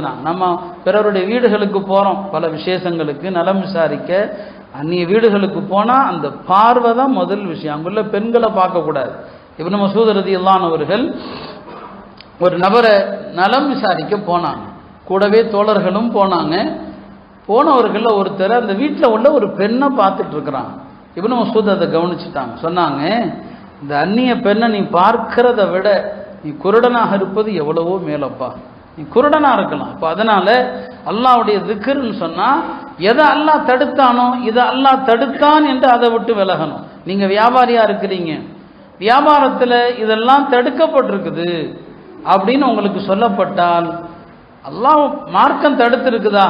நம்ம பிறருடைய வீடுகளுக்கு போகிறோம் பல விசேஷங்களுக்கு நலம் விசாரிக்க. அந்நிய வீடுகளுக்கு போனால் அந்த பார்வை தான் முதல் விஷயம். அங்குள்ள பெண்களை பார்க்கக்கூடாது இப்போ மசூத் ரதி இல்லானவர்கள் ஒரு நபரை நலம் விசாரிக்க போனாங்க. கூடவே தோழர்களும் போனாங்க. போனவர்களில் ஒருத்தர் அந்த வீட்டில் உள்ள ஒரு பெண்ணை பார்த்துட்டு இருக்கிறாங்க இவனு மசூத் அதை கவனிச்சுட்டாங்க. சொன்னாங்க இந்த அந்நிய பெண்ணை நீ பார்க்கிறத விட நீ குருடனாக இருப்பது எவ்வளவோ மேலப்பா. நீ குருடனா இருக்கலாம். இப்போ அதனால அல்லாவுடைய திக்ருன்னு சொன்னால் எதை அல்லாஹ் தடுத்தானோ இதை அல்லாஹ் தடுத்தான் என்று அதை விட்டு விலகணும். நீங்கள் வியாபாரியா இருக்கிறீங்க. வியாபாரத்தில் இதெல்லாம் தடுக்கப்பட்டிருக்குது அப்படின்னு உங்களுக்கு சொல்லப்பட்டால் அல்லாஹ் மார்க்கம் தடுத்துருக்குதா?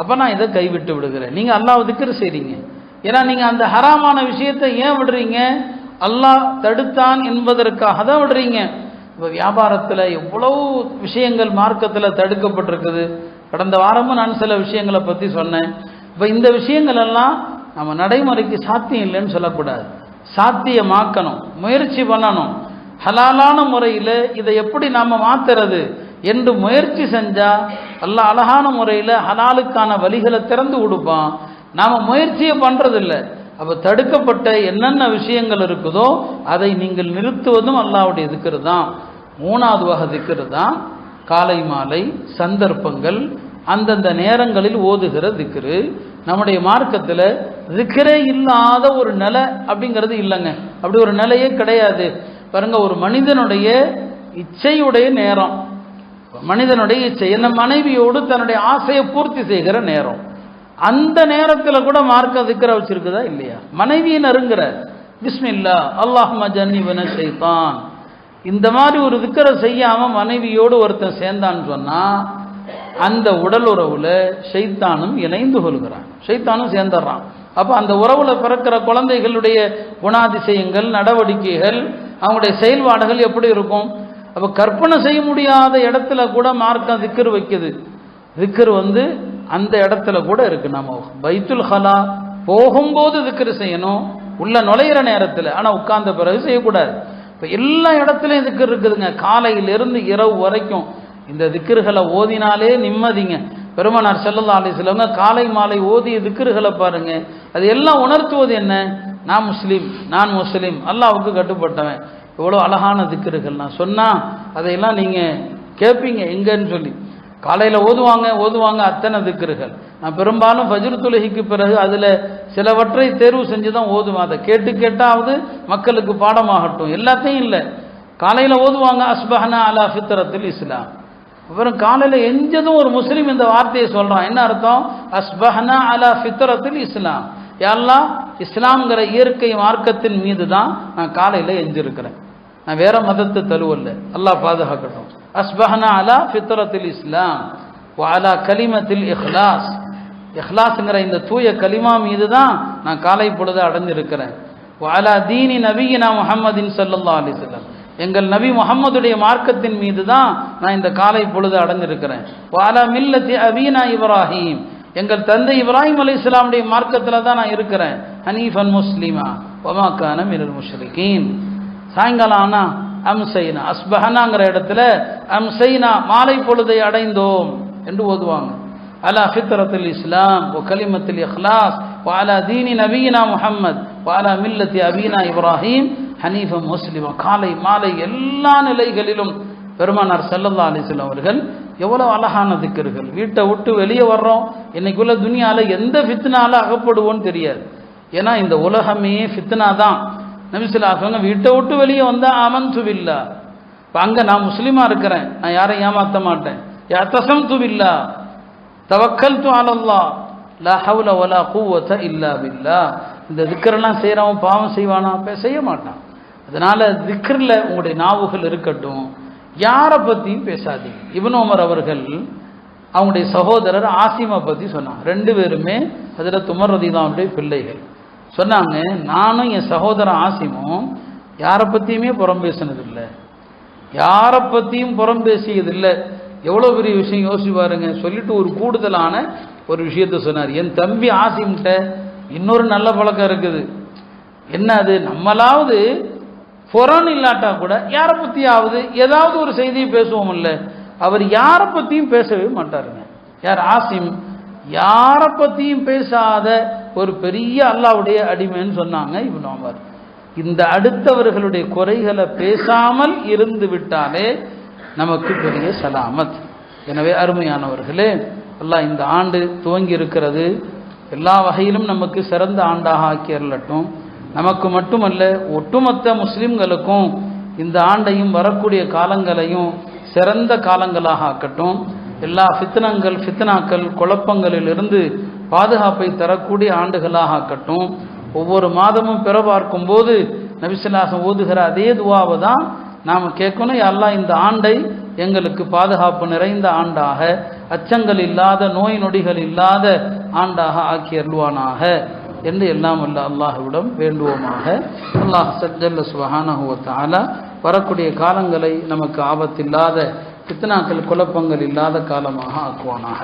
அப்போ நான் இதை கைவிட்டு விடுகிறேன். நீங்கள் அல்லாஹ் திக்ரு செய்கிறீங்க ஏன்னா நீங்கள் அந்த ஹராமான விஷயத்தை ஏன் விடுறீங்க? அல்லாஹ் தடுத்தான் என்பதற்காக தான் விடுறீங்க. இப்போ வியாபாரத்தில் எவ்வளவு விஷயங்கள் மார்க்கத்தில் தடுக்கப்பட்டிருக்குது. கடந்த வாரமும் நான் சில விஷயங்களை பற்றி சொன்னேன். இப்போ இந்த விஷயங்கள் எல்லாம் நம்ம நடைமுறைக்கு சாத்தியம் இல்லைன்னு சொல்லக்கூடாது. சாத்தியமாக்கணும் முயற்சி பண்ணணும். ஹலாலான முறையில் இதை எப்படி நாம் மாத்துறது என்று முயற்சி செஞ்சால் எல்லாம் அழகான முறையில் ஹலாலுக்கான வழிகளை திறந்து கொடுப்பான். நாம் முயற்சியை பண்ணுறதில்ல அப்போ தடுக்கப்பட்ட என்னென்ன விஷயங்கள் இருக்குதோ அதை நீங்கள் நிறுத்துவதும் அல்லாவுடைய திக்ரு தான் மூணாவது வகை திக்ரு தான் காலை மாலை சந்தர்ப்பங்கள் அந்தந்த நேரங்களில் ஓதுகிற திக்ரு. நம்முடைய மார்க்கத்தில் திக்ரே இல்லாத ஒரு நிலை அப்படிங்கிறது இல்லைங்க. அப்படி ஒரு நிலையே கிடையாது. பாருங்க ஒரு மனிதனுடைய இச்சையுடைய நேரம். மனிதனுடைய இச்சை என்ன மனைவியோடு தன்னுடைய ஆசையை பூர்த்தி செய்கிற நேரம். அந்த நேரத்தில் கூட மார்க்க திக்கரை வச்சிருக்குதா இல்லையா? மனைவியை நறுங்கிற பிஸ்மில்லா அல்லாஹ் ஜன்னிவன செய்தான் இந்த மாதிரி ஒரு திக்கரை செய்யாமல் மனைவியோடு ஒருத்தன் சேர்ந்தான்னு சொன்னால் அந்த உடல் உறவில் ஷைத்தானும் இணைந்து கொள்கிறான். ஷைத்தானும் சேர்ந்துடுறான். அப்போ அந்த உறவில் பிறக்கிற குழந்தைகளுடைய குணாதிசயங்கள் நடவடிக்கைகள் அவங்களுடைய செயல்பாடுகள் எப்படி இருக்கும்? அப்போ கற்பனை செய்ய முடியாத இடத்துல கூட மார்க்கம் திக்கர் வைக்குது. திக்கர் வந்து அந்த இடத்துல கூட இருக்கு. நம்ம பைத்துல் ஹலா போகும்போது திக்கர் செய்யணும். உள்ள நுழையிற நேரத்தில். ஆனால் உட்கார்ந்த பிறகு செய்யக்கூடாது. இப்போ எல்லா இடத்துலையும் திக்கர் இருக்குதுங்க. காலையிலிருந்து இரவு வரைக்கும் இந்த திக்கர்களை ஓதினாலே நிம்மதிங்க. பெருமனார் செல்லல்லா அலிஸ்லவங்க காலை மாலை ஓதிய திக்கர்களை பாருங்க. அது எல்லாம் உணர்த்துவது என்ன? நான் முஸ்லீம் நான் முஸ்லீம். அல்லாவுக்கு கட்டுப்பட்டவன். இவ்வளோ அழகான திக்கர்கள். நான் சொன்னால் அதையெல்லாம் நீங்கள் கேட்பீங்க எங்கன்னு சொல்லி. காலையில் ஓதுவாங்க ஓதுவாங்க அத்தனை திக்கர்கள். நான் பெரும்பாலும் ஃபஜ்ர் தொழுகைக்கு பிறகு அதில் சிலவற்றை தேர்வு செஞ்சு தான் ஓதுவேன். அதை கேட்டு கேட்டாவது மக்களுக்கு பாடமாகட்டும். எல்லாத்தையும் இல்லை. காலையில் ஓதுவாங்க அஸ்பஹனா அலா ஃபித்ரத்தில் இஸ்லாம். அப்புறம் காலையில் எஞ்சதும் ஒரு முஸ்லீம் இந்த வார்த்தையை சொல்கிறான் என்ன அர்த்தம்? அஸ்பஹனா அலா ஃபித்ரத்தில் இஸ்லாம். எல்லாம் இஸ்லாம்ங்கிற இயற்கை மார்க்கத்தின் மீது தான் நான் காலையில் எஞ்சிருக்கிறேன். நான் வேற மதத்தை தழுவல்ல. அல்லாஹ் பாதுகாக்கட்டும். அஸ்பஹனா அலா ஃபித்ரத்தில் இஸ்லாம். அலா கலிமத்தில் இஹ்லாஸ். இஹ்லாஸ்ங்கிற இந்த தூய கலிமா மீது தான் நான் காலை பொழுது அடைஞ்சிருக்கிறேன் அலா தீனி நபியினா முஹம்மதின் சல்லா அலி சொல்லம் எங்கள் நபி முகம்மதுடைய மார்க்கத்தின் மீது தான் நான் இந்த காலை பொழுது அடைஞ்சிருக்கிறேன் வாலா மில்லத்தி அபீனா இப்ராஹிம். எங்கள் தந்தை இப்ராஹிம் அலி இஸ்லாமுடைய மார்க்கத்தில் தான் நான் இருக்கிறேன். ஹனீஃபன் முஸ்லீமா. ஒமாக்கான மிரல் முஷ்ரிகீன். சாயங்காலம் ஆனா அம்சைனா அஸ்பஹனாங்கிற இடத்துல அம்சைனா மாலை பொழுதை அடைந்தோம் என்று ஓதுவாங்க. அலா ஃபித்ரத்தில் இஸ்லாம் ஓ கலிமத்தில் இஹ்லாஸ் வாலா தீனி நபீனா முஹம்மத் வாலா மில்லத்தி அபீனா இப்ராஹிம் ஹனீஃப முஸ்லிமா. காலை மாலை எல்லா நிலைகளிலும் பெருமானார் செல்லல்லா அலிஸ்லாம் அவர்கள் எவ்வளோ அழகான திக்கர்கள். வீட்டை விட்டு வெளியே வர்றோம். இன்னைக்குள்ள துனியாவில் எந்த ஃபித்னால அகப்படுவோன்னு தெரியாது. ஏன்னா இந்த உலகமே ஃபித்னா தான். நபிசுல்லாசவங்க வீட்டை விட்டு வெளியே வந்தால் அமன் துவில்லா இப்போ அங்கே நான் முஸ்லீமாக இருக்கிறேன். நான் யாரையும் ஏமாற்ற மாட்டேன். தசம் துவில்லா தவக்கல் து அலல்லா லா ஹவுல வலா கூவத்த இல்லா பில்லா. இந்த திக்கரெல்லாம் செய்கிறவன் பாவம் செய்வானா? அப்போ செய்ய மாட்டான். அதனால் திக்கரில் உங்களுடைய நாவுகள் இருக்கட்டும் யாரை பற்றியும் பேசாதீங்க. இவன் உமர் அவர்கள் அவங்களுடைய சகோதரர் ஆசிமா பற்றி சொன்னாங்க. ரெண்டு பேருமே அதில் துமர் ரதிதாவுடைய பிள்ளைகள். சொன்னாங்க நானும் என் சகோதரன் ஆசிமும் யாரை பற்றியுமே புறம் பேசினதில்லை. யாரை பற்றியும் புறம் பேசியதில்லை. எவ்வளோ பெரிய விஷயம் யோசிச்சு பாருங்க. சொல்லிட்டு ஒரு கூடுதலான ஒரு விஷயத்த சொன்னார். என் தம்பி ஆசிம்கிட்ட இன்னொரு நல்ல பழக்கம் இருக்குது. என்ன அது? நம்மளாவது புறன் இல்லாட்டா கூட யாரை பற்றியாவது ஏதாவது ஒரு செய்தியை பேசுவோம் இல்லை அவர் யாரை பற்றியும் பேசவே மாட்டாருங்க. யார்? ஆசிம். யாரை பற்றியும் பேசாத ஒரு பெரிய அல்லாவுடைய அடிமைன்னு சொன்னாங்க இவன் உமர். இந்த அடுத்தவர்களுடைய குறைகளை பேசாமல் இருந்து விட்டாலே நமக்கு பெரிய சலாமத். எனவே அருமையானவர்களே எல்லாம் இந்த ஆண்டு துவங்கி இருக்கிறது எல்லா வகையிலும் நமக்கு சிறந்த ஆண்டாக ஆக்கி அருளட்டும் நமக்கு மட்டுமல்ல ஒட்டுமொத்த முஸ்லிம்களுக்கும் இந்த ஆண்டையும் வரக்கூடிய காலங்களையும் சிறந்த காலங்களாக ஆக்கட்டும். எல்லா ஃபித்னங்கள் ஃபித்னாக்கள் குழப்பங்களிலிருந்து பாதுகாப்பை தரக்கூடிய ஆண்டுகளாக ஆக்கட்டும். ஒவ்வொரு மாதமும் பிற பார்க்கும்போது நபிசுல்லாசம் ஓதுகிற அதே துவாவை தான் நாம் கேட்கணும் எல்லாம் இந்த ஆண்டை எங்களுக்கு பாதுகாப்பு நிறைந்த ஆண்டாக அச்சங்கள் இல்லாத நோய் நொடிகள் இல்லாத ஆண்டாக ஆக்கி அருள்வானாக என்று எல்லாம் அல்ல அல்லாஹுவிடம் வேண்டுவோமாக. அல்லாஹ் சஜல்ல சுபஹானஹுவத்தால வரக்கூடிய காலங்களை நமக்கு ஆபத்தில்லாத பித்னாக்கள் குழப்பங்கள் இல்லாத காலமாக ஆக்குவானாக.